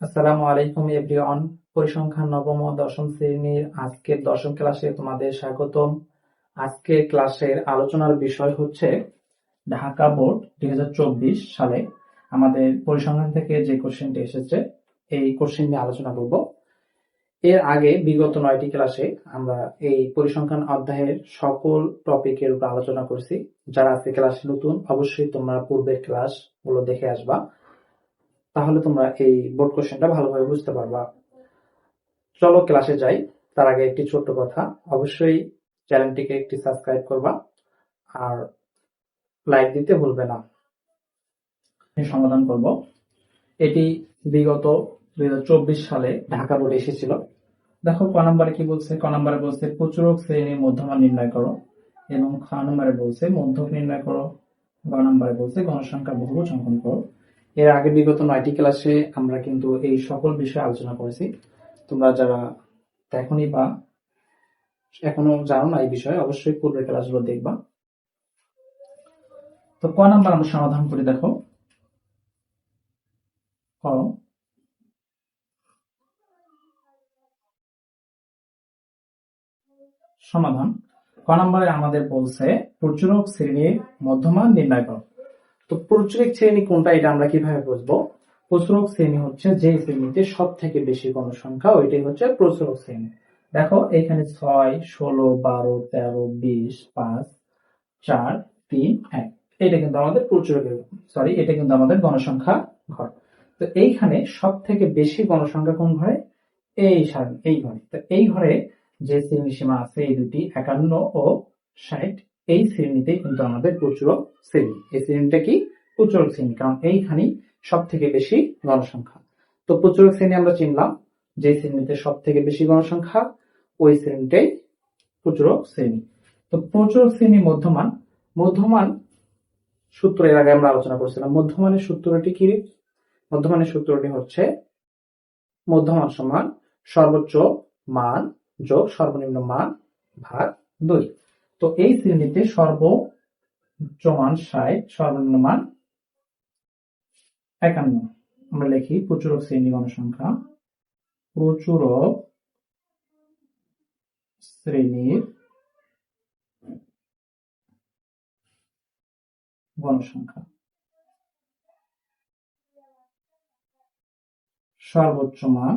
আসসালামু আলাইকুম, এভরিওয়ান। পরিসংখ্যান নবম দশম শ্রেণির আজকের দশম ক্লাসে তোমাদের স্বাগতম। আজকের ক্লাসের আলোচনার বিষয় হচ্ছে ঢাকা বোর্ড দুই হাজার চব্বিশ সালে আমাদের পরিসংখ্যান থেকে যে কোশ্চেনটি এসেছে, এই কোশ্চেন নিয়ে আলোচনা করব। এর আগে বিগত নয়টি ক্লাসে আমরা এই পরিসংখ্যান অধ্যায়ের সকল টপিকের উপর আলোচনা করছি। যারা আজকে ক্লাসে নতুন, অবশ্যই তোমরা পূর্বের ক্লাসগুলো দেখে আসবা। তাহলে তোমরা এই বোর্ড কোশ্চেনটা ভালোভাবে বুঝতে পারবা। চলো ক্লাসে যাই। তার আগে একটি ছোট্ট কথা। অবশ্যই চ্যানেলটিকে একটি সাবস্ক্রাইব করবা আর লাইক দিতে ভুলবে না। সমাধান করব। এটি বিগত দুই হাজার চব্বিশ সালে ঢাকা বোর্ডে এসেছিল। দেখো, ক নম্বরে কি বলছে? ক নম্বরে বলছে, প্রচুরক শ্রেণির মধ্যমান নির্ণয় করো এবং খ নম্বরে বলছে, মধ্যক নির্ণয় করো। গ নম্বরে বলছে, গণসংখ্যা বহুভুজ অঙ্কন করো। এর আগে বিগত নয়টি ক্লাসে আমরা কিন্তু এই সকল বিষয়ে আলোচনা করেছি। তোমরা যারা দেখনি বা এখনও জানো না এই বিষয়ে, অবশ্যই পূর্বের ক্লাসগুলো দেখবা। তো ক নাম্বার আমরা সমাধান করে, দেখো। ক। সমাধান। ক নম্বরে আমাদের বলছে, প্রচুরক শ্রেণির মধ্যমান নির্ণয় করো। তো প্রচুরক শ্রেণি কোনটা এটা আমরা কীভাবে বুঝব? প্রচুরক শ্রেণি হচ্ছে যে শ্রেণীতে সব থেকে বেশি গণসংখ্যা, ওইটাই হচ্ছে প্রচুরক শ্রেণি। দেখো, এখানে ছয়, ষোলো, বারো, তেরো, বিশ, পাঁচ, চার, তিন, এক। এটা কিন্তু আমাদের প্রচুরক সরি এটা কিন্তু আমাদের গণসংখ্যা ঘর। তো এইখানে সব থেকে বেশি গণসংখ্যা কোন ঘরে? এই সারণ এই ঘরে। তো এই ঘরে যে শ্রেণি সীমা আছে, এই দুটি একান্ন ও ষাট এই শ্রেণীতে কিন্তু আমাদের প্রচুরক শ্রেণি। এই শ্রেণীটা কি? প্রচুরক শ্রেণি, কারণ এইখানে সব থেকে বেশি গণসংখ্যা। তো প্রচুরক শ্রেণি আমরা চিনলাম, যে শ্রেণীতে সব থেকে বেশি গণসংখ্যা, ওই শ্রেণীটাই প্রচুরক শ্রেণি। তো প্রচুরক শ্রেণি মধ্যমান মধ্যমান সূত্র এর আগে আমরা আলোচনা করছিলাম। মধ্যমানের সূত্রটি কি মধ্যমানের সূত্রটি হচ্ছে মধ্যমান সমান সর্বোচ্চ মান যোগ সর্বনিম্ন মান ভাগ দুই। তো এই শ্রেণীতে সর্বোচ্চ মান ষাট সর্বনিম্ন মান একান্ন। আমরা লিখি প্রচুরক শ্রেণি গণসংখ্যা, প্রচুরক শ্রেণির গণসংখ্যা। সর্বোচ্চ মান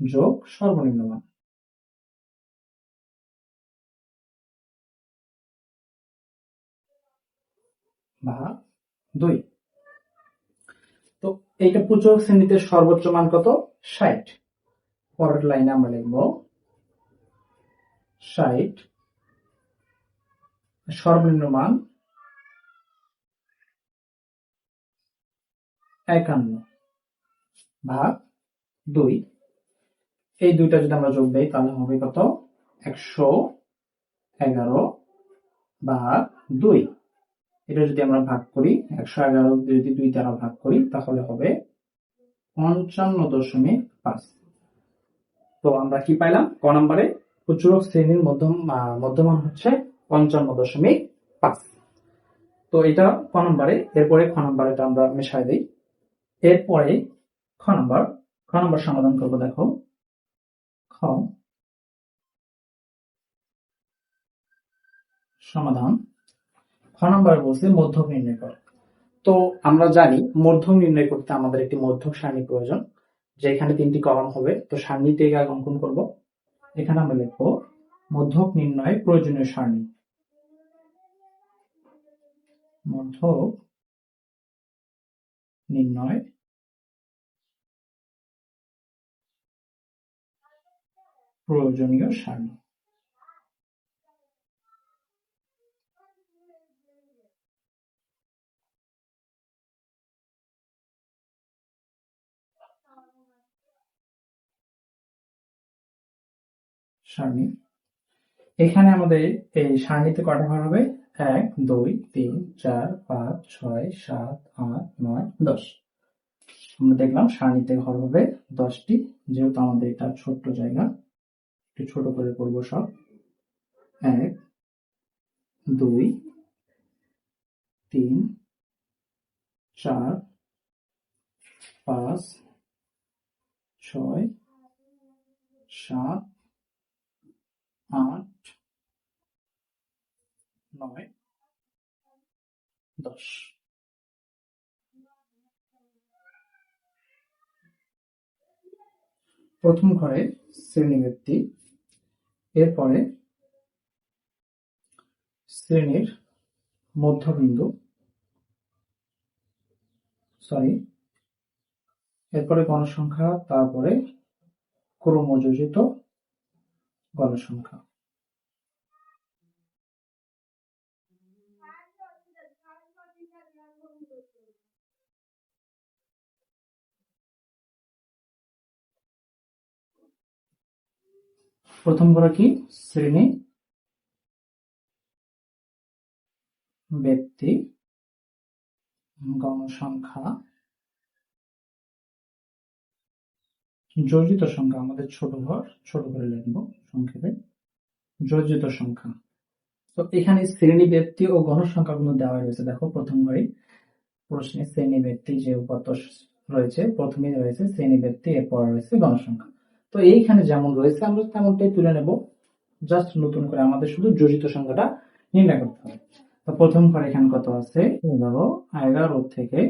যোগ সর্বনিম্ন মান। ভাগ দুই। তো এইটা পুজো শ্রেণীতে সর্বোচ্চ মান কত? ষাট। পরের লাইনে আমরা লিখব ষাট। সর্বনিম্ন মান একান্ন। ভাগ দুই। এই দুইটা যদি আমরা যোগ দেই, তাহলে হবে কত? একশো এগারো ভাগ দুই। এটা যদি আমরা ভাগ করি, একশো এগারো যদি দুই দ্বারা ভাগ করি, তাহলে হবে পঞ্চান্ন দশমিক পাঁচ। তো আমরা কি পাইলাম? ক নম্বরে প্রচুরক শ্রেণির মধ্যম মধ্যমান হচ্ছে পঞ্চান্ন দশমিক পাঁচ। তো এটা ক নম্বরে, এরপরে খ নম্বরেটা আমরা মেশাই দিই। এরপরে খ নম্বর খ নম্বর সমাধান করব দেখো। খ সমাধান। নম্বর বলছে মধ্যক নির্ণয় কর। তো আমরা জানি মধ্যক নির্ণয় করতে আমাদের একটি মধ্যক সারণী প্রয়োজন, যেখানে তিনটি কলম হবে। তো সারণীতে আগে অঙ্কন করব। এখানে আমরা লিখব মধ্যক নির্ণয় প্রয়োজনীয় সারণী। মধ্যক নির্ণয় প্রয়োজনীয় সারণী সারণী এখানে আমাদের এই সারণীতে কটা ঘর হবে? এক, দুই, তিন, চার, পাঁচ, ছয়, সাত, আট, নয়, দশ। আমরা দেখলাম সারণীতে ঘর হবে দশটি, যেহেতু আমাদের এটা ছোট্ট জায়গা। একটু ছোট করে করব সব। এক, দুই, তিন, চার, পাঁচ, ছয়, সাত, আট, নয়, দশ। প্রথম ঘরে শ্রেণি ব্যক্তি এরপরে শ্রেণির মধ্যবিন্দু সরি এরপরে গণসংখ্যা তারপরে ক্রমযোজিত গণসংখ্যা প্রথম ঘরে কি? শ্রেণি ব্যক্তি গণসংখ্যা যোজিত সংখ্যা, আমাদের ছোট ঘর, ছোট করে লিখব সংক্ষেপে। যোজিত সংখ্যা। তো এখানে শ্রেণি ব্যক্তি ও গণসংখ্যাগুলো দেওয়া রয়েছে। দেখো, প্রথম ঘরে প্রশ্নে শ্রেণি ব্যক্তি যে উপাত্ত রয়েছে প্রথমে রয়েছে শ্রেণি ব্যক্তি, এরপর রয়েছে গণসংখ্যা। তো এইখানে যেমন রয়েছে, আমরা তেমনটাই তুলে নেব। জাস্ট নতুন করে আমাদের শুধু যোজিত সংখ্যাটা নির্ণয় করতে হবে। তো প্রথম ঘরে এখানে কত আছে? এগারো এগারো থেকে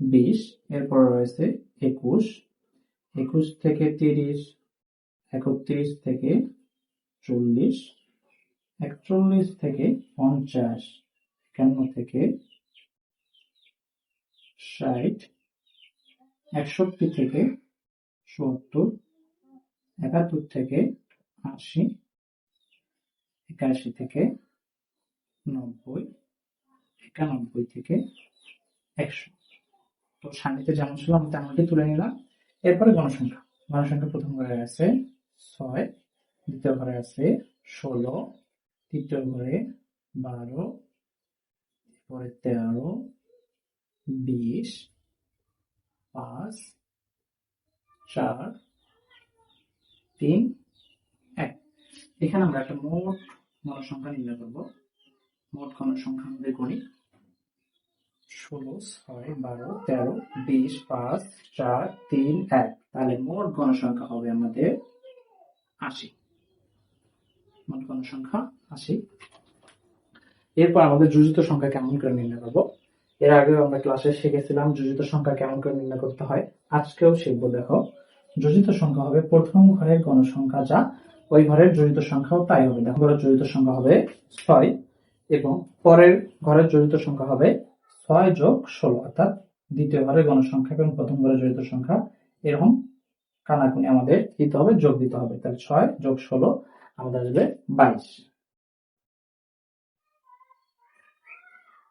বিশ, এরপর রয়েছে একুশ। একুশ থেকে তিরিশ, একত্রিশ থেকে চল্লিশ, একচল্লিশ থেকে পঞ্চাশ, একান্ন থেকে ষাট, একষট্টি থেকে সত্তর, একাত্তর থেকে আশি, একাশি থেকে নব্বই, একানব্বই থেকে একশো। তো সান্নিধ্যে যেমন ছিল, আমি তেমনটি তুলে নিলাম। এরপরে গণসংখ্যা। গণসংখ্যা প্রথম ঘরে আছে ছয়, দ্বিতীয় ঘরে আছে ষোলো, তৃতীয় ঘরে বারো পরে তেরো, বিশ, পাঁচ চার, তিন, এক। এখানে আমরা একটা মোট গণসংখ্যা নির্ণয় করব। মোট গণসংখ্যা আমাদের গণি ষোলো, ছয়, বারো, তেরো, বিশ, পাঁচ, চার, তিন, এক। তাহলে মোট গণসংখ্যা হবে আমাদের আশি। মোট গণসংখ্যা আশি। এরপর আমাদের যোজিত সংখ্যা কেমন করে নির্ণয় করব? এর আগে আমরা ক্লাসে শিখেছিলাম, যোজিত সংখ্যা কেমন করে নির্ণয় করতে হয়? আজকেও শিখব, দেখো। যোজিত সংখ্যা হবে প্রথম ঘরের গণসংখ্যা যা ওই ঘরের জড়িত সংখ্যাও তাই হবে। দেখো, ঘরের জড়িত সংখ্যা হবে ছয় এবং পরের ঘরের জড়িত সংখ্যা হবে ছয় যোগ ষোলো, অর্থাৎ দ্বিতীয় ঘরের গণসংখ্যা এবং প্রথম ঘরের জড়িত সংখ্যা। এরকম কানাকুনি আমাদের দিতে হবে, যোগ দিতে হবে। তাহলে ছয় যোগ ষোলো আমাদের আসবে বাইশ।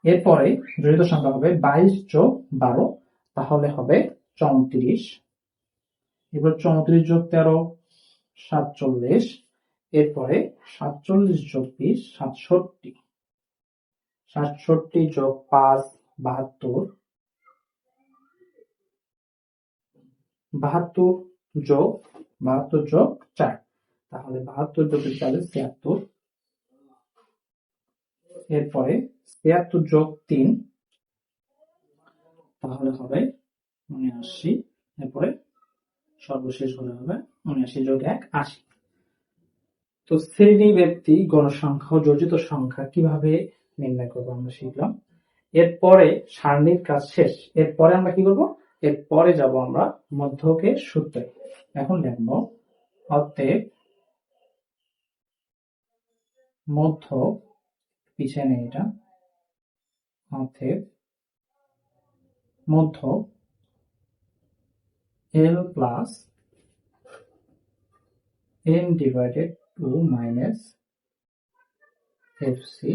এরপরে জড়িত সংখ্যা হবে বাইশ যোগ বারো, তাহলে হবে চৌত্রিশ। এবার চৌত্রিশ যোগ তেরো, সাতচল্লিশ। এরপরে সাতচল্লিশ যোগ বিশ, সাতষট্টি। সাতষট্টি যোগ পাঁচ, বাহাত্তর। বাহাত্তর যোগ বাহাত্তর যোগ চার। তাহলে বাহাত্তর যোগ চার ছিয়াত্তর। এরপরে ছিয়াত্তর যোগ তিন, তাহলে হবে উনআশি। এরপরে সর্বশেষ হলে হবে উনআশি যোগ এক, আশি। তো শ্রেণি ব্যক্তি গণসংখ্যা ও যোজিত সংখ্যা কীভাবে নির্ণয় করব আমরা শিখলাম এরপরে সারণীর কাজ শেষ। এরপরে আমরা কি করব এরপরে যাব আমরা মধ্যকে সূত্রে। এখন লিখব অতএব মধ্য পিছিয়ে নেই এটা। অতএব মধ্য L plus N divided two minus F C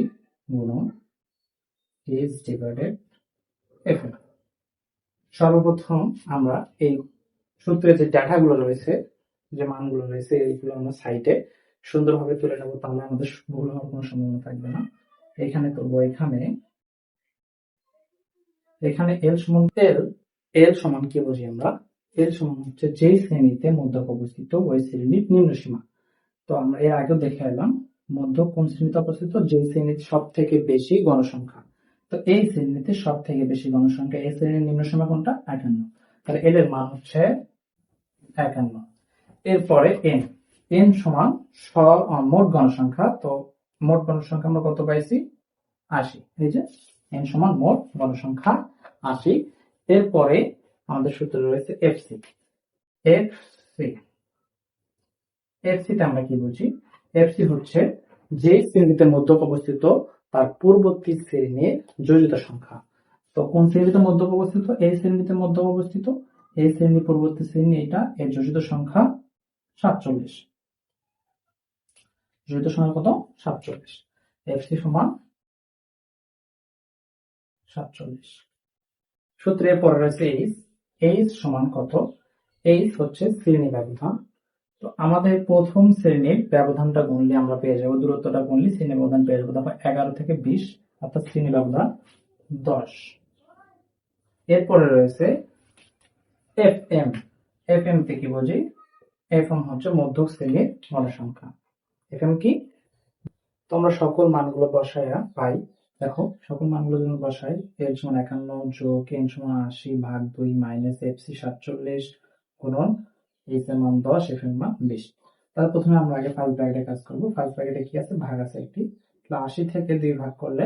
গুণন is divided f সর্বপ্রথম আমরা এই সূত্রে যে ডাটাগুলো রয়েছে, যে মানগুলো রয়েছে, এইগুলো আমরা সাইটে সুন্দরভাবে তুলে নেব, তাহলে আমাদের ভুল হওয়ার কোনো সম্ভাবনা থাকবে না। এখানে করব এখানে। এখানে এল সমান এল এল সমান কি বুঝি আমরা? এল সমান হচ্ছে যেই শ্রেণীতে মধ্যক অবস্থিত, ওই শ্রেণির নিম্ন সীমা। তো আমরা এর আগেও দেখে এলাম মধ্য কোন শ্রেণীতে অবস্থিত? যে শ্রেণীতে সব থেকে বেশি গণসংখ্যা। তো এই শ্রেণীতে সব থেকে বেশি গণসংখ্যা, এই শ্রেণির নিম্ন সীমা কোনটা? একান্ন। তাহলে এল এর মান হচ্ছে একান্ন। এরপরে এন এন সমান মোট গণসংখ্যা। তো মোট গণসংখ্যা আমরা কত পাইছি? আশি। এই যে এন সমান মোট গণসংখ্যা আশি। এরপরে আমাদের সূত্র রয়েছে এফসি এফসি এফসি তে আমরা কি বুঝি? এফসি হচ্ছে যে শ্রেণীতে মধ্যক অবস্থিত, তার পূর্ববর্তী শ্রেণির যোজিত সংখ্যা। তো কোন শ্রেণীতে মধ্যক অবস্থিত? এই শ্রেণীতে মধ্যক অবস্থিত। এই শ্রেণি পূর্ববর্তী শ্রেণি, এটা এর যোজিত সংখ্যা সাতচল্লিশ। যোজিত সংখ্যা কত? সাতচল্লিশ। এফসি সমান সাতচল্লিশ। সূত্রের পরে রয়েছে এইচ এইচ সমান কত? এইচ হচ্ছে শ্রেণি ব্যবধান। তো আমাদের প্রথম শ্রেণির ব্যবধানটা গুনলে আমরা পেয়ে যাব, দূরত্বটা গুনলে শ্রেণি ব্যবধান পেয়ে যাব দেখো এগারো থেকে বিশ, অর্থাৎ শ্রেণি ব্যবধান দশ। এরপরে রয়েছে এফ এম এফ এম থেকে কি বুঝি? এফ এম হচ্ছে মধ্যক শ্রেণির গণসংখ্যা এফ এম কি? তোমরা সকল মানগুলো বসায়া পাই। দেখো, সকল মানগুলো যখন বসাই এর সমান একান্ন যোগ এন সমান আশি ভাগ দুই মাইনাস এফ সি সাতচল্লিশ গুণন এইচ এর মান দশ, এফ এর মান বিশ। তাহলে প্রথমে আমরা আগে ফার্স্ট ব্র্যাকেটে কাজ করব। ফার্স্ট ব্র্যাকেটে কি আছে? ভাগ আছে একটি। তাহলে আশি থেকে দুই ভাগ করলে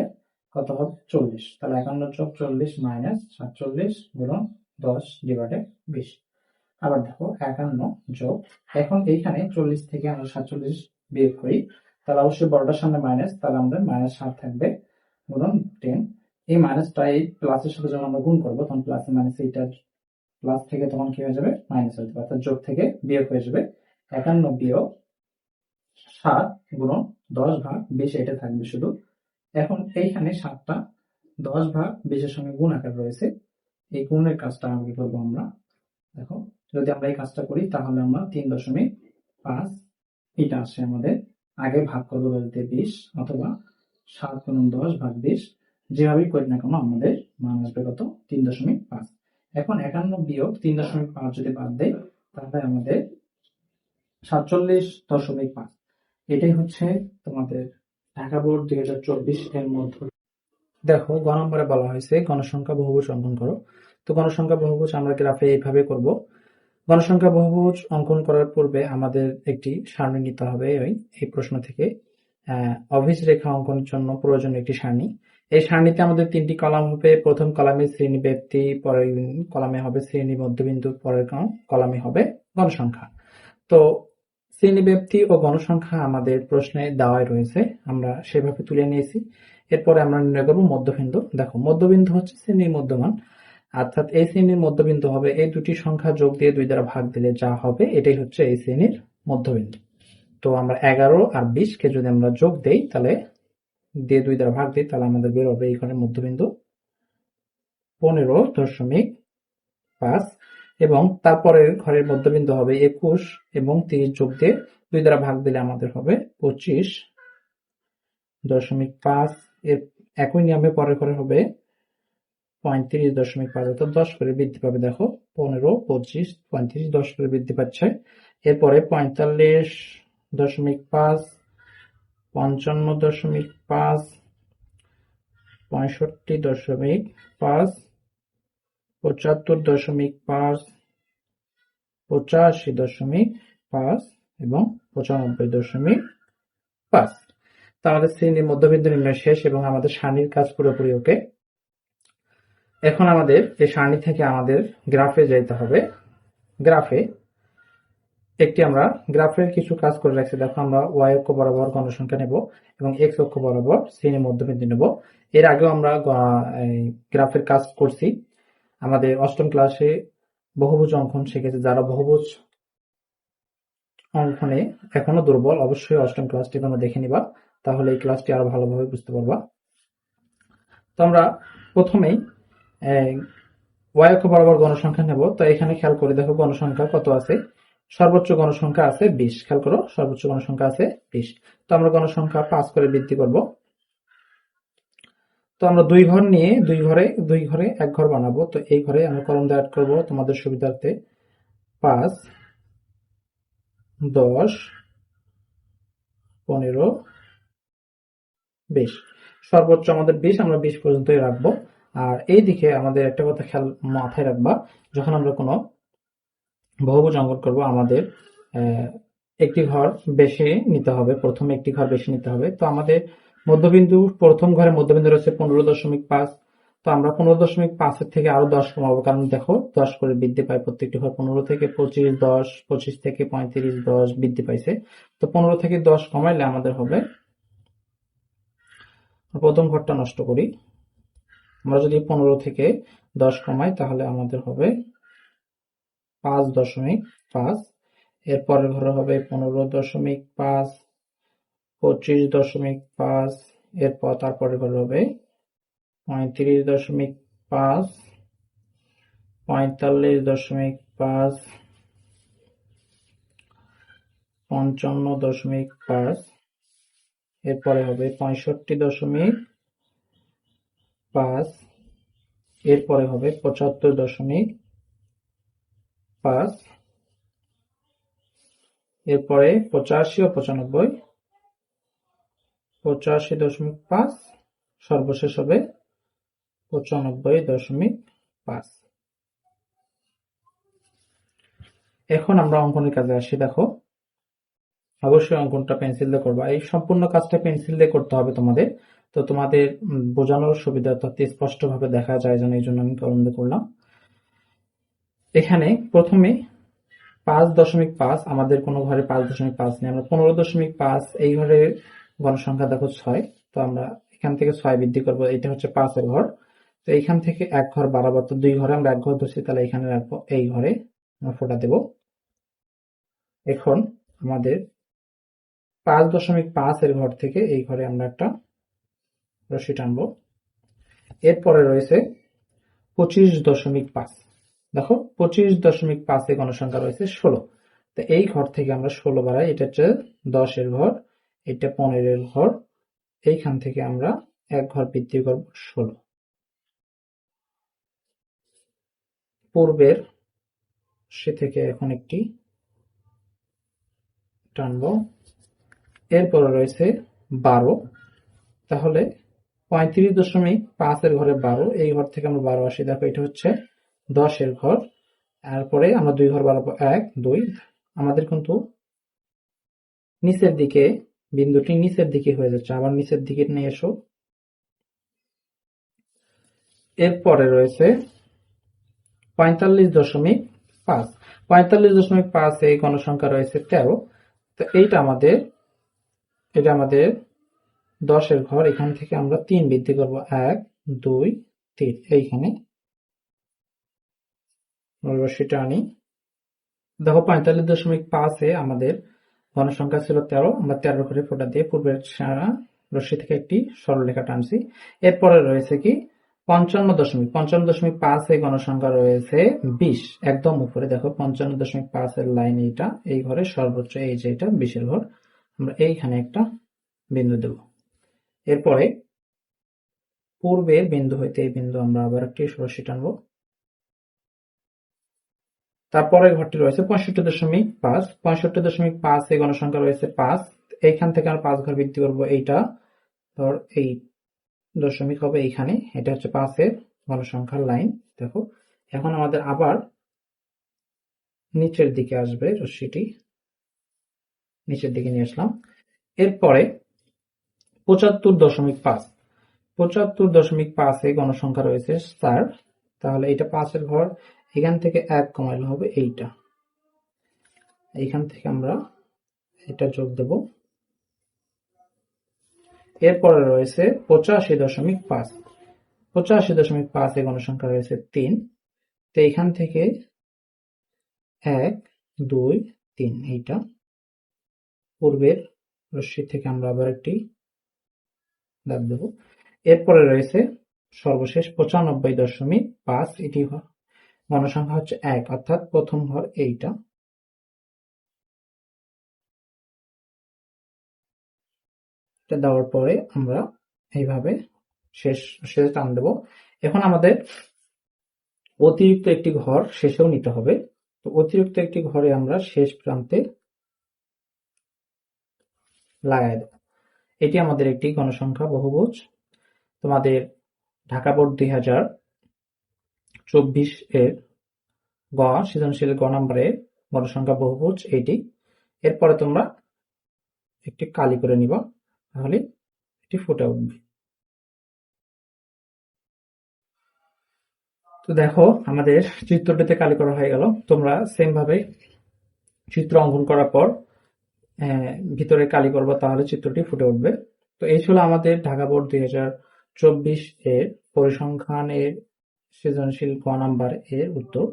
কত হবে? চল্লিশ। তাহলে একান্ন যোগ চল্লিশ মাইনাস সাতচল্লিশ গুণন দশ ডিভাইডেড বিশ। আবার দেখো, একান্ন যোগ। এখন এইখানে চল্লিশ থেকে আমরা সাতচল্লিশ বিয়োগ করি। তাহলে অবশ্যই বড়টার সামনে মাইনাস তাহলে আমাদের মাইনাস সাত থাকবে। গুণন টেন এই মাইনাসটা এই প্লাসের সাথে যখন আমরা গুণ করব, তখন প্লাস মাইনাস এইটা প্লাস থেকে তখন কি হয়ে যাবে? মাইনাস হয়ে যাবে, অর্থাৎ যোগ থেকে বিয়োগ হয়ে যাবে। একান্ন বিয়োগ সাত গুণন দশ ভাগ বিশ এটা থাকবে শুধু। এখন এইখানে সাতটা দশ ভাগ বিশের সঙ্গে গুণ আকার রয়েছে। এই গুণের কাজটা আগে করব আমরা? দেখো, যদি আমরা এই কাজটা করি, তাহলে আমরা তিন দশমিক পাঁচ এটা আসে আমাদের আগে ভাগ করব বলতে বিশ অথবা সাত গুণন দশ ভাগ বিশ, যেভাবেই করি না কেন আমাদের মান আসবে কত? তিন দশমিক পাঁচ। এখন একান্ন বিয়োগ তিন দশমিক পাঁচ যদি বাদ দেয় তাহলে আমাদের সাতচল্লিশ দশমিক পাঁচ। এটাই হচ্ছে তোমাদের ঢাকা বোর্ড দুই হাজার চব্বিশ এর মধ্যে দেখো, গ নম্বরে বলা হয়েছে গণসংখ্যা বহুভুজ অঙ্কন করো। তো গণসংখ্যা বহুভুজ আমরা গ্রাফে এইভাবে করব। গণসংখ্যা বহুভুজ অঙ্কন করার পূর্বে আমাদের একটি সারণী নিতে হবে ওই এই প্রশ্ন থেকে। অভিজ রেখা অঙ্কনের জন্য প্রয়োজন একটি সারণী। এই সারণীতে আমাদের তিনটি কলাম হবে। প্রথম কলামে শ্রেণি ব্যক্তি, পরের কলামে হবে শ্রেণি মধ্যবিন্দু, পরের কলামে হবে গণসংখ্যা। তো শ্রেণি ব্যক্তি ও গণসংখ্যা আমাদের প্রশ্নে দেওয়াই রয়েছে। আমরা সেভাবে তুলে নিয়েছি। এরপরে আমরা নির্ণয় করব মধ্যবিন্দু। দেখো, মধ্যবিন্দু হচ্ছে শ্রেণির মধ্যমান। অর্থাৎ এই শ্রেণির মধ্যবিন্দু হবে, এই দুটি সংখ্যা যোগ দিয়ে দুই দ্বারা ভাগ দিলে যা হবে, এটাই হচ্ছে এই শ্রেণির মধ্যবিন্দু। তো আমরা এগারো আর বিশ কে যদি আমরা যোগ দেই, তাহলে দিয়ে দুই দ্বারা ভাগ দিই, তাহলে আমাদের বের হবে এইখানে মধ্যবিন্দু পনেরো দশমিক পাঁচ এবং তারপরে ঘরের মধ্যবিন্দু হবে একুশ এবং তিরিশ যোগ দিয়ে দুই দ্বারা ভাগ দিলে আমাদের হবে পঁচিশ দশমিক পাঁচ। এর একই নিয়মে পরে ঘরে হবে পঁয়ত্রিশ দশমিক পাঁচ, অর্থাৎ দশ করে বৃদ্ধি পাবে, দেখো, পনেরো, পঁচিশ, পঁয়ত্রিশ, দশ করে বৃদ্ধি পাচ্ছে। এরপরে পঁয়তাল্লিশ দশমিক পাঁচ, পঞ্চান্ন দশমিক পাঁচ, পঁয়ষট্টি দশমিক পাঁচ, পঁচাত্তর দশমিক পাঁচ, পঁচাশি দশমিক পাঁচ এবং পঁচানব্বই দশমিক পাঁচ। তাহলে শ্রেণির মধ্যবিন্দু নির্ণয় শেষ এবং আমাদের সারণীর কাজ পুরোপুরি ওকে? এখন আমাদের, এই সারণী থেকে আমাদের গ্রাফে যেতে হবে। গ্রাফে একটি আমরা গ্রাফের কিছু কাজ করে রাখছি। দেখো আমরা ওয়াই অক্ষ বরাবর গণসংখ্যা নেব এবং এক্স অক্ষ বরাবর শ্রেণি মধ্যবিন্দু নেব। এর আগেও আমরা গ্রাফের কাজ করছি। আমাদের অষ্টম ক্লাসে বহুভুজ অঙ্কন শিখেছে, যারা বহুভুজ অঙ্কনে এখনও দুর্বল, অবশ্যই অষ্টম ক্লাসটি তোমরা দেখে নিবা, তাহলে এই ক্লাসটি আরও ভালোভাবে বুঝতে পারবা। তো আমরা প্রথমেই ওয়াই অক্ষ বরাবর গণসংখ্যা নেব। তো এখানে খেয়াল করে দেখো গণসংখ্যা কত আছে। সর্বোচ্চ গণসংখ্যা আছে বিশ। খেয়াল করো, সর্বোচ্চ গণসংখ্যা আছে বিশ। তো আমরা গণসংখ্যা পাঁচ করে বৃদ্ধি করব। তো আমরা দুই ঘর নিয়ে, দুই ঘরে দুই ঘরে এক ঘর বানাবো। তো এই ঘরে আমরা কলম অ্যাড করব তোমাদের সুবিধার্থে। পাঁচ, দশ, পনেরো, বিশ। সর্বোচ্চ আমাদের বিশ, আমরা বিশ পর্যন্তই রাখব। আর এই দিকে আমাদের একটা কথা খেয়াল মাথায় রাখবা, যখন আমরা কোনো বহুভুজ অঙ্কন করব, আমাদের একটি ঘর বেশি নিতে হবে, প্রথমে একটি ঘর বেশি নিতে হবে। তো আমাদের মধ্যবিন্দু, প্রথম ঘরে মধ্যবিন্দু রয়েছে পনেরো দশমিক পাঁচ। তো আমরা পনেরো দশমিক পাঁচের থেকে আরও দশ কমাবো, কারণ দেখো, দশ করে বৃদ্ধি পায় প্রত্যেকটি ঘর। পনেরো থেকে পঁচিশ, দশ, পঁচিশ থেকে পঁয়ত্রিশ, দশ বৃদ্ধি পাইছে। তো পনেরো থেকে দশ কমাইলে আমাদের হবে, প্রথম ঘরটা নষ্ট করি। আমরা যদি পনেরো থেকে দশ কমাই, তাহলে আমাদের হবে পাঁচ দশমিক পাঁচ। এরপরের ঘরে হবে পনেরো দশমিক পাঁচ, পঁচিশ দশমিক পাঁচ। এরপর তারপরে ঘরে হবে পঁয়ত্রিশ দশমিক পাঁচ, পঁয়তাল্লিশ দশমিক পাঁচ, পঞ্চান্ন দশমিক পাঁচ। এরপরে হবে পঁয়ষট্টি দশমিক পাঁচ। এরপরে হবে পঁচাত্তর দশমিক পাঁচ, এরপরে পঁচাশি ও পঁচানব্বই। পঁচাশি দশমিক পাঁচ, সর্বশেষ হবে পঁচানব্বই দশমিক পাঁচ। এখন আমরা অঙ্কনের কাজে আসি, দেখো। অবশ্যই অঙ্কনটা পেন্সিল দিয়ে করবা। এই সম্পূর্ণ কাজটা পেন্সিল দিয়ে করতে হবে তোমাদের। তো তোমাদের বোঝানোর সুবিধা অর্থাৎ স্পষ্ট ভাবে দেখা যায় যেন এই জন্য আমি করলাম। এখানে প্রথমে পাঁচ দশমিক পাঁচ, আমাদের কোনো ঘরে পাঁচ দশমিক পাঁচ নেই, আমরা পনেরো দশমিক পাঁচ, এই ঘরের গণসংখ্যা দেখো ছয়, তো আমরা এখান থেকে ছয় বৃদ্ধি করব, এটা হচ্ছে পাঁচের ঘর। তো এইখান থেকে এক ঘর বাড়াবো তো দুই ঘরে আমরা এক ঘর ধরছি, তাহলে এখানে রাখব এই ঘরে, আমরা ফোটা দেব। এখন আমাদের পাঁচ দশমিক পাঁচ এর ঘর থেকে এই ঘরে আমরা একটা রশি টানবো। এরপরে রয়েছে পঁচিশ দশমিক পাঁচ। দেখো, পঁচিশ দশমিক পাঁচ পাঁচে গণসংখ্যা রয়েছে ষোলো। তো এই ঘর থেকে আমরা ষোলো বাড়াই, এটা হচ্ছে দশের ঘর, এটা পনেরোর ঘর। এইখান থেকে আমরা এক ঘর বৃদ্ধি করব ষোলো। পূর্বের সে থেকে এখন একটি টানবো। এরপরে রয়েছে বারো। তাহলে পঁয়ত্রিশ দশমিক পাঁচের ঘরে বারো, এই ঘর থেকে আমরা বারো আসি। দেখো, এটা হচ্ছে দশের ঘর, তারপরে আমরা দুই ঘর বাড়াবো এক, দুই। আমাদের কিন্তু নিচের দিকে বিন্দুটি নিচের দিকে হয়ে যাচ্ছে। আবার নিচের দিকে নিয়ে এসো। এরপরে রয়েছে পঁয়তাল্লিশ দশমিক পাঁচ। পঁয়তাল্লিশ দশমিক পাঁচ এই গণসংখ্যা রয়েছে তেরো। তো এইটা আমাদের, এটা আমাদের দশের ঘর। এখান থেকে আমরা তিন বৃদ্ধি করব। এক, দুই, তিন। এইখানে রশিটা আনি। দেখো, পঁয়তাল্লিশ দশমিক পাঁচে আমাদের গণসংখ্যা ছিল তেরো। আমরা তেরো করে ফোটা দিয়ে পূর্বের রশ্মি থেকে একটি সরলরেখা টানছি। এরপরে রয়েছে কি? পঞ্চান্ন দশমিক পঞ্চান্ন দশমিক পাঁচ গণসংখ্যা রয়েছে বিশ। একদম উপরে, দেখো, পঞ্চান্ন দশমিক পাঁচের লাইন এইটা, এই ঘরে সর্বোচ্চ এই যে এটা, বিশের ঘর। আমরা এইখানে একটা বিন্দু দেব। এরপরে পূর্বের বিন্দু হইতে এই বিন্দু আমরা আবার একটি রশ্মি টানবো। তারপরে ঘরটি রয়েছে পঁয়ষট্টি দশমিক পাঁচ। পঁয়ষট্টি দশমিক পাঁচ এই গণসংখ্যা রয়েছে পাঁচ। এইখান থেকে আমরা পাঁচ ঘর বৃদ্ধি করব এইটা। ধর এই দশমিক হবে এইখানে। এটা হচ্ছে পাঁচের গণসংখ্যার লাইন, দেখো। এখন আমাদের আবার নিচের দিকে আসবে রশ্মিটি। নিচের দিকে নিয়ে আসলাম। এরপরে পঁচাত্তর দশমিক পাঁচ। পঁচাত্তর দশমিক পাঁচে গণসংখ্যা রয়েছে চার তাহলে এটা পাঁচের ঘর। এখান থেকে এক কমাইলে হবে এইটা। এইখান থেকে আমরা এটা যোগ দেব। এরপরে রয়েছে পঁচাশি দশমিক পাঁচ। পঁচাশি দশমিক পাঁচ এ গণসংখ্যা রয়েছে তিন। তো এইখান থেকে এক, দুই, তিন এইটা। পূর্বের রশ্মি থেকে আমরা আবার একটি দাগ দেব। এরপরে রয়েছে সর্বশেষ পঁচানব্বই দশমিক পাঁচ, এটি গণসংখ্যা হচ্ছে এক, অর্থাৎ প্রথম ঘর এইটা। দেওয়ার পরে আমরা এইভাবে শেষ, শেষে টান দেব। এখন আমাদের অতিরিক্ত একটি ঘর শেষেও নিতে হবে। তো অতিরিক্ত একটি ঘরে আমরা শেষ প্রান্তে লাগাই দেব। এটি আমাদের একটি গণসংখ্যা বহুভুজ। তোমাদের ঢাকা বোর্ড দুই হাজার চব্বিশ এর গ, সৃজনশীল গ নম্বরের গণসংখ্যা বহুভুজ এইটি। এরপরে তোমরা একটি কালি করে নিবা, তাহলে এটি ফুটে উঠবে। তো দেখো, আমাদের চিত্রটিতে কালি করা হয়ে গেল। তোমরা সেম ভাবে চিত্র অঙ্কন করার পর ভিতরে কালি করব, তাহলে চিত্রটি ফুটে উঠবে। তো এই ছিল আমাদের ঢাকা বোর্ড দুই হাজার চব্বিশ এর পরিসংখ্যানের সৃজনশীল ক নাম্বার এর উত্তর